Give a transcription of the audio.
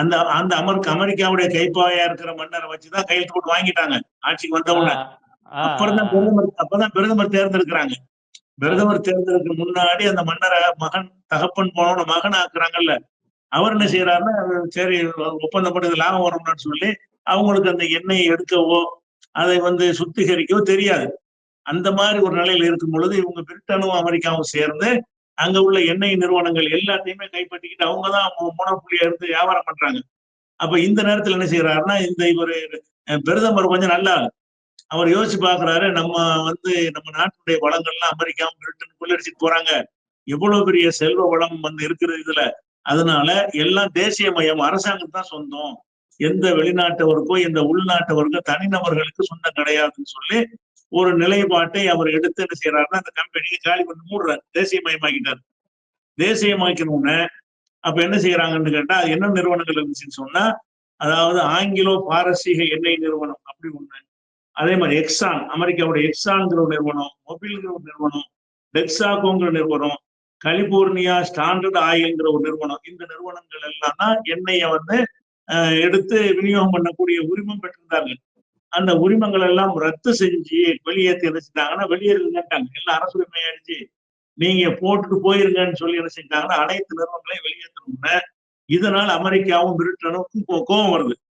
அந்த அந்த அமெரிக்க அமெரிக்காவுடைய கைப்பாயா இருக்கிற மன்னரை வச்சுதான் கையெழுத்து போட்டு வாங்கிட்டாங்க. ஆட்சிக்கு வந்த உடனே. அப்புறம் தான் பிரதமர் அப்பதான் பிரதமர் தேர்ந்தெடுக்கிறாங்க. பிரதமர் தேர்ந்தெடுக்க முன்னாடி அந்த மன்னரை மகன் தகப்பன் போனோட மகன் ஆக்குறாங்கல்ல. அவர் என்ன செய்யறாருன்னா சரி ஒப்பந்தம் பண்ணது லாபம் வரும்னு சொல்லி அவங்களுக்கு அந்த எண்ணெயை எடுக்கவோ அதை வந்து சுத்திகரிக்கவோ தெரியாது. அந்த மாதிரி ஒரு நிலையில இருக்கும் பொழுது இவங்க பிரிட்டனும் அமெரிக்காவும் சேர்ந்து அங்க உள்ள எண்ணெய் நிறுவனங்கள் எல்லாத்தையுமே கைப்பற்றிக்கிட்டு அவங்கதான் மூணப்புள்ளியா இருந்து வியாபாரம் பண்றாங்க. அப்ப இந்த நேரத்துல என்ன செய்யறாருன்னா இந்த இவர் பிரதமர் கொஞ்சம் நல்லா அவர் யோசிச்சு பாக்குறாரு நம்ம வந்து நம்ம நாட்டுடைய வளங்கள்லாம் அமெரிக்கா பிரிட்டன் கொள்ளடிச்சிட்டு போறாங்க. எவ்வளவு பெரிய செல்வ வளம் வந்து இருக்கிறது இதுல. அதனால எல்லாம் தேசிய மையம் அரசாங்கம் தான் சொந்தம். எந்த வெளிநாட்டவருக்கோ எந்த உள்நாட்டவருக்கோ தனிநபர்களுக்கு சொந்தம் கிடையாதுன்னு சொல்லி ஒரு நிலைப்பாட்டை அவர் எடுத்து என்ன செய்யறாருன்னா அந்த கம்பெனியை காலி பண்ணி மூடுறாரு. தேசியமயமாக்கிட்டார். தேசியமாக்கணும்னு அப்ப என்ன செய்யறாங்கன்னு கேட்டா அது என்ன நிறுவனங்கள் இருந்துச்சுன்னு சொன்னா அதாவது ஆங்கிலோ பாரசீக எண்ணெய் நிறுவனம் அப்படி ஒண்ணு. அதே மாதிரி எக்ஸான் அமெரிக்காவோட எக்ஸான்ங்கிற ஒரு நிறுவனம் மொபைல்ங்கிற ஒரு நிறுவனம் டெக்ஸாகோங்கிற நிறுவனம் கலிபோர்னியா ஸ்டாண்டர்ட் ஆயில்ங்கிற ஒரு நிறுவனம் இந்த நிறுவனங்கள் எல்லாம் தான் எண்ணெயை வந்து எடுத்து விநியோகம் பண்ணக்கூடிய உரிமம் பெற்றிருந்தார்கள். அந்த உரிமங்கள் எல்லாம் ரத்து செஞ்சு வெளியேற்றி என்ன செஞ்சாங்கன்னா வெளியேறுங்கட்டாங்க எல்லாம் அரசு உரிமை ஆயிடுச்சு. நீங்க போட்டுட்டு போயிருங்கன்னு சொல்லி என்ன செஞ்சாங்கன்னா அனைத்து நிறுவனங்களையும் வெளியேற்றணும்னு. இதனால் அமெரிக்காவும் பிரிட்டனுக்கும் கோபம் வருது.